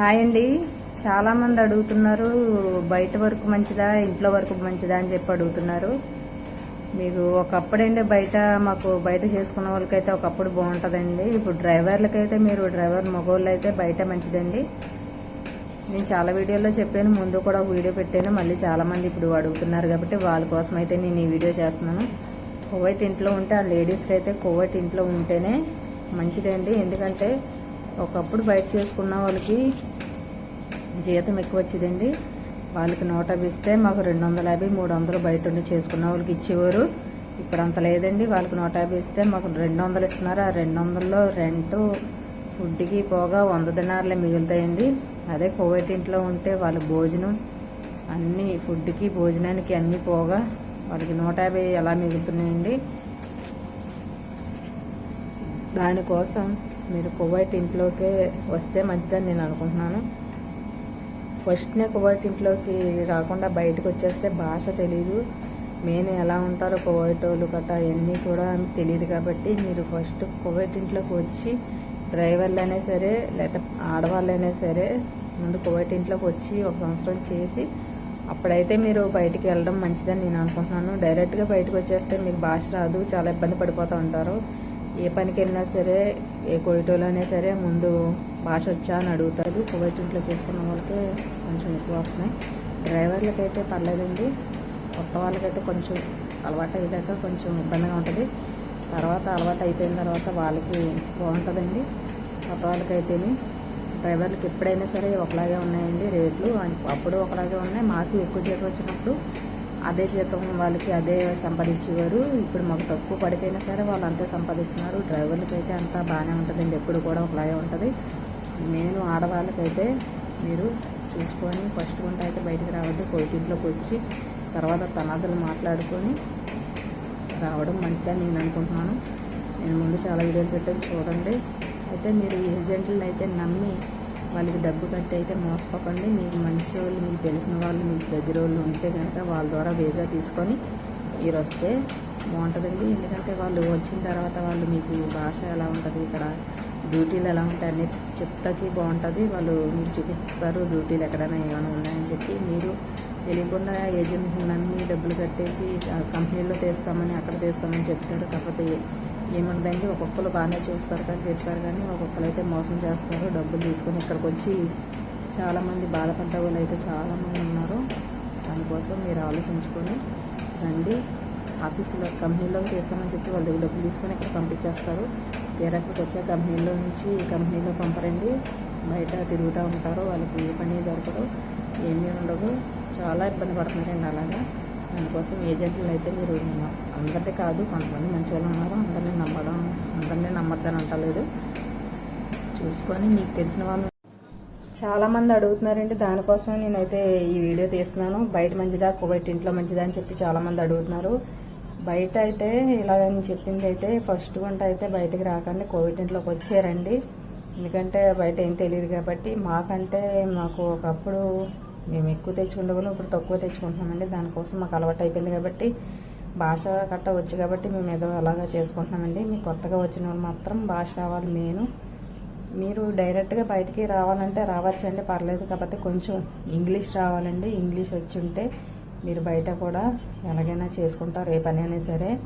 Hi అండి. చాలామంది అడుగుతున్నారు బయట వరకు మంచిదా ఇంట్లో వరకు మంచిదా అని చెప్పి అడుగుతున్నారు. మీకు ఒకప్పుడండి బయట మాకు బయట చేసుకున్న వాళ్ళకైతే ఒకప్పుడు బాగుంటుందండి. ఇప్పుడు డ్రైవర్లకైతే మీరు డ్రైవర్ మగవాళ్ళు అయితే బయట మంచిదండి. నేను చాలా వీడియోలో చెప్పాను ముందు కూడా ఒక వీడియో పెట్టాను. మళ్ళీ చాలామంది ఇప్పుడు అడుగుతున్నారు కాబట్టి వాళ్ళ కోసం అయితే నేను ఈ వీడియో చేస్తున్నాను. కోవైట్ ఇంట్లో ఉంటే ఆ లేడీస్కి అయితే కోవైట్ ఇంట్లో ఉంటేనే మంచిదండి. ఎందుకంటే ఒకప్పుడు బయట చేసుకున్న వాళ్ళకి జీతం ఎక్కువ వచ్చేదండి. వాళ్ళకి నూట యాభై ఇస్తే మాకు రెండు వందల యాభై మూడు వందలు బయట ఉండి చేసుకున్న వాళ్ళకి ఇచ్చేవారు. ఇప్పుడు అంత లేదండి. వాళ్ళకి నూట యాభై ఇస్తే మాకు రెండు వందలు ఇస్తున్నారు. ఆ రెండు వందల్లో రెంటు ఫుడ్కి పోగా వంద దినారులే మిగులుతాయండి. అదే కోవిడ్ ఇంట్లో ఉంటే వాళ్ళ భోజనం అన్నీ ఫుడ్కి భోజనానికి అన్నీ పోగా వాళ్ళకి నూట యాభై ఎలా మిగులుతున్నాయండి? దానికోసం మీరు కువైట్ ఇంట్లోకే వస్తే మంచిదని నేను అనుకుంటున్నాను. ఫస్ట్నే కువైట్ ఇంట్లోకి రాకుండా బయటకు వచ్చేస్తే భాష తెలీదు. మెయిన్ ఎలా ఉంటారో కువైట్ వాళ్ళు గట్రా అవన్నీ కూడా తెలియదు కాబట్టి మీరు ఫస్ట్ కువైట్ ఇంట్లోకి వచ్చి డ్రైవర్లు అయినా సరే లేకపోతే అయినా సరే ముందు కువైట్ ఇంట్లోకి వచ్చి ఒక సంవత్సరం చేసి అప్పుడైతే మీరు బయటికి వెళ్ళడం మంచిదని నేను అనుకుంటున్నాను. డైరెక్ట్గా బయటకు వచ్చేస్తే మీకు భాష రాదు చాలా ఇబ్బంది పడిపోతూ ఉంటారు. ఏ పనికి వెళ్ళినా సరే ఏ కోయిటోలైనా సరే ముందు భాష వచ్చా అని అడుగుతారు. కువైట్ ఇంట్లో చేసుకున్న వాళ్ళకి కొంచెం ఎక్కువ వస్తున్నాయి. డ్రైవర్లకైతే పర్లేదండి. కొత్త వాళ్ళకైతే కొంచెం అలవాటు అయ్యాక కొంచెం ఇబ్బందిగా ఉంటుంది. తర్వాత అలవాటు అయిపోయిన తర్వాత వాళ్ళకి బాగుంటుందండి. కొత్త వాళ్ళకైతేనే డ్రైవర్లకి ఎప్పుడైనా సరే ఒకలాగే ఉన్నాయండి రేట్లు. అప్పుడు ఒకలాగే ఉన్నాయి. మాకు ఎక్కువ జీతం వచ్చినప్పుడు అదే జీతం వాళ్ళకి అదే సంపాదించేవారు. ఇప్పుడు మాకు తక్కువ పడిపోయినా సరే వాళ్ళు అంతే సంపాదిస్తున్నారు. డ్రైవర్లకి అయితే అంతా బాగానే ఉంటుందండి. ఎప్పుడు కూడా ఒకలాగే ఉంటుంది. నేను ఆడవాళ్ళకైతే మీరు చూసుకొని ఫస్ట్ వంట అయితే బయటకు రావద్దు. కోటింట్లోకి వచ్చి తర్వాత తనాదులు మాట్లాడుకొని రావడం మంచిదని నేను అనుకుంటున్నాను. నేను ముందు చాలా వీడియోలు పెట్టాను. చూడండి. అయితే మీరు ఏజెంట్లను అయితే నమ్మి వాళ్ళకి డబ్బు కట్టి అయితే మోసపోకండి. మీకు మంచి వాళ్ళు మీకు తెలిసిన వాళ్ళు మీకు దగ్గర వాళ్ళు ఉంటే కనుక వాళ్ళ ద్వారా వీసా తీసుకొని మీరు వస్తే బాగుంటుందండి. ఎందుకంటే వాళ్ళు వచ్చిన తర్వాత వాళ్ళు మీకు భాష ఎలా ఉంటుంది ఇక్కడ డ్యూటీలు ఎలా ఉంటాయి అనేది చెప్తాకి బాగుంటుంది. వాళ్ళు మీకు చూపిస్తారు డ్యూటీలు ఎక్కడైనా ఏమైనా ఉన్నాయని చెప్పి. మీరు తెలియకుండా ఏజెంట్ నమ్మి డబ్బులు కట్టేసి కంపెనీలో తీస్తామని అక్కడ తీస్తామని చెప్తారు. కాకపోతే ఏముందండి? ఒక్కొక్కరు బాగానే చూస్తారు కానీ చేస్తారు కానీ ఒక్కొక్కరు అయితే మోసం చేస్తారు. డబ్బులు తీసుకొని ఇక్కడికి వచ్చి చాలామంది బాధపడ్డ వాళ్ళు అయితే చాలామంది ఉన్నారు. దానికోసం మీరు ఆలోచించుకొని రండి. ఆఫీసులో కంపెనీలో చేస్తామని చెప్పి వాళ్ళ దగ్గర డబ్బులు తీసుకొని ఇక్కడ పంపించేస్తారు. తీరక్కడికి వచ్చే కంపెనీలో నుంచి కంపెనీలో పంపరండి. బయట తిరుగుతూ ఉంటారు. వాళ్ళకి ఏ పని దొరకదు ఏమీ ఉండదు. చాలా ఇబ్బంది పడుతున్నారండి అలాగా. దానికోసం ఏజెంట్లు అయితే మీరు అందరినీ కాదు కొంతమంది మంచి వాళ్ళు ఉన్నారు అందరినీ నమ్మడం అందరినీ నమ్మద్దని అంటలేదు. చూసుకొని మీకు తెలిసిన వాళ్ళు. చాలామంది అడుగుతున్నారండి దానికోసం నేనైతే ఈ వీడియో తీస్తున్నాను. బయట మంచిదా కువైట్ ఇంట్లో మంచిదా అని చెప్పి చాలామంది అడుగుతున్నారు. బయట అయితే ఇలా నేను చెప్పింది అయితే ఫస్ట్ వంట అయితే బయటకు రాకండి కోవిడ్ ఇంట్లోకి వచ్చారండి ఎందుకంటే బయట ఏం తెలియదు కాబట్టి మాకంటే మాకు ఒకప్పుడు మేము ఎక్కువ తెచ్చుకుంటే ఇప్పుడు తక్కువ తెచ్చుకుంటున్నామండి. దానికోసం మాకు అలవాటు అయిపోయింది కాబట్టి భాష కట్ట వచ్చు కాబట్టి మేము ఏదో అలాగా చేసుకుంటున్నామండి. మీకు కొత్తగా వచ్చిన వాళ్ళు మాత్రం భాష రావాలి మెయిన్. మీరు డైరెక్ట్గా బయటికి రావాలంటే రావచ్చండి పర్లేదు. కాకపోతే కొంచెం ఇంగ్లీష్ రావాలండి. ఇంగ్లీష్ వచ్చి ఉంటే మీరు బయట కూడా ఎలాగైనా చేసుకుంటారు ఏ పని అయినా సరే.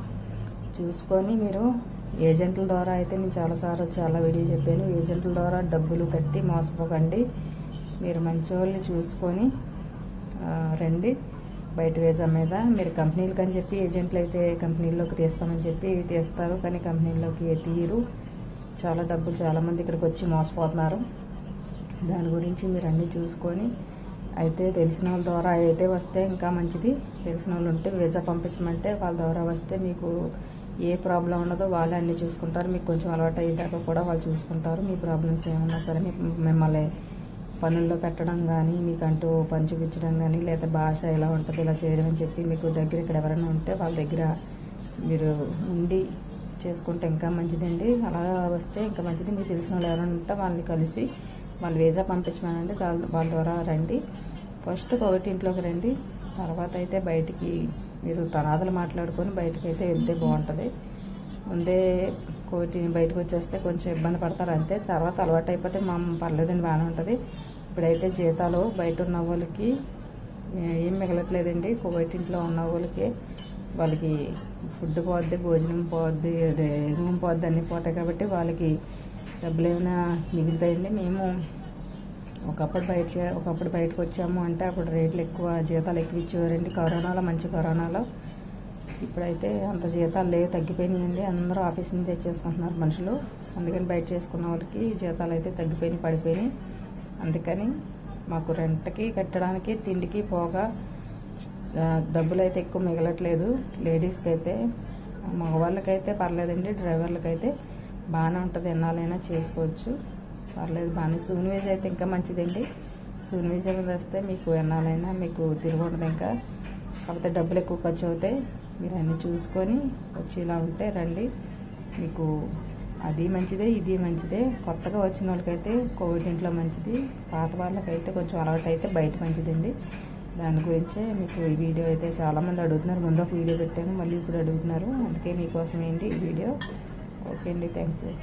చూసుకొని మీరు ఏజెంట్ల ద్వారా అయితే నేను చాలాసార్లు చాలా వీడియో చెప్పాను. ఏజెంట్ల ద్వారా డబ్బులు కట్టి మోసపోకండి. మీరు మంచి వాళ్ళని చూసుకొని రండి. బయట వేజా మీద మీరు కంపెనీలకు అని చెప్పి ఏజెంట్లు అయితే కంపెనీల్లోకి తీస్తామని చెప్పి తీస్తారు. కానీ కంపెనీల్లోకి తీయరు. చాలా డబ్బులు చాలామంది ఇక్కడికి వచ్చి మోసపోతున్నారు. దాని గురించి మీరు అన్నీ చూసుకొని అయితే తెలిసిన వాళ్ళ ద్వారా అయితే వస్తే ఇంకా మంచిది. తెలిసిన వాళ్ళు ఉంటే వీసా పంపించమంటే వాళ్ళ ద్వారా వస్తే మీకు ఏ ప్రాబ్లం ఉండదో వాళ్ళే అన్నీ చూసుకుంటారు. మీకు కొంచెం అలవాటు అయ్యేదాకా కూడా వాళ్ళు చూసుకుంటారు. మీ ప్రాబ్లమ్స్ ఏమన్నా సరే మిమ్మల్ని పనుల్లో పెట్టడం కానీ మీకంటూ అంటూ పని చూపించడం కానీ లేదా భాష ఎలా ఉంటుంది ఇలా చేయడం అని చెప్పి మీకు దగ్గర ఇక్కడ ఎవరైనా ఉంటే వాళ్ళ దగ్గర మీరు ఉండి చేసుకుంటే ఇంకా మంచిదండి. అలా వస్తే ఇంకా మంచిది. మీకు తెలిసిన వాళ్ళు ఎవరైనా ఉంటే వాళ్ళని కలిసి వాళ్ళు వీసా పంపించమనండి. వాళ్ళ ద్వారా రండి. ఫస్ట్ ఒకటి ఇంట్లోకి రండి. తర్వాత అయితే బయటికి మీరు తనాదులు మాట్లాడుకొని బయటకు అయితే వెళ్తే బాగుంటుంది. ముందే కోటి బయటకు వచ్చేస్తే కొంచెం ఇబ్బంది పడతారు అంతే. తర్వాత అలవాటు అయిపోతే మా పర్లేదండి బాగానే ఉంటుంది. ఇప్పుడైతే జీతాలు బయట ఉన్న వాళ్ళకి ఏం మిగలట్లేదండి. బయట ఇంట్లో ఉన్న వాళ్ళకి వాళ్ళకి ఫుడ్ పోద్ది భోజనం పోద్ది అదే రూమ్ పోద్ది అన్నీ పోతాయి కాబట్టి వాళ్ళకి డబ్బులు ఏమైనా మిగులుతాయండి. మేము ఒకప్పుడు బయట చే- ఒకప్పుడు బయటకు వచ్చాము అంటే అప్పుడు రేట్లు ఎక్కువ జీతాలు ఎక్కువ ఇచ్చేవారండి. కరోనాలో మంచి కరోనాలో ఇప్పుడైతే అంత జీతాలు లేవు తగ్గిపోయినాయండి. అందరూ ఆఫీస్ నుంచి తెచ్చేసుకుంటున్నారు మనుషులు. అందుకని బయట చేసుకున్న వాళ్ళకి జీతాలు అయితే తగ్గిపోయినాయి పడిపోయినాయి. అందుకని మాకు రెంట్కి కట్టడానికి తిండికి పోగా డబ్బులు అయితే ఎక్కువ మిగలట్లేదు. లేడీస్కి అయితే మగవాళ్ళకైతే పర్లేదండి డ్రైవర్లకైతే బాగానే ఉంటుంది ఎన్నాళ్ళైనా చేసుకోవచ్చు. పర్లేదు బాగానే సూన్వేజ్ అయితే ఇంకా మంచిదండి. సూన్వేజ్ మీద వస్తే మీకు ఎన్నాళ్ళైనా మీకు తిరిగి ఇంకా. కాకపోతే డబ్బులు ఎక్కువ ఖర్చు అవుతాయి. మీరు అన్నీ చూసుకొని వచ్చి ఇలా ఉంటే రండి. మీకు అది మంచిదే ఇది మంచిదే. కొత్తగా వచ్చిన వాళ్ళకైతే కోవిడ్ ఇంట్లో మంచిది. పాత వాళ్ళకైతే కొంచెం అలవాటు అయితే బయట మంచిదండి. దాని గురించే మీకు ఈ వీడియో అయితే చాలామంది అడుగుతున్నారు. ముందు ఒక వీడియో పెట్టాను మళ్ళీ ఇప్పుడు అడుగుతున్నారు. అందుకే మీకోసం ఏంటి ఈ వీడియో? ఓకే అండి థ్యాంక్ యూ.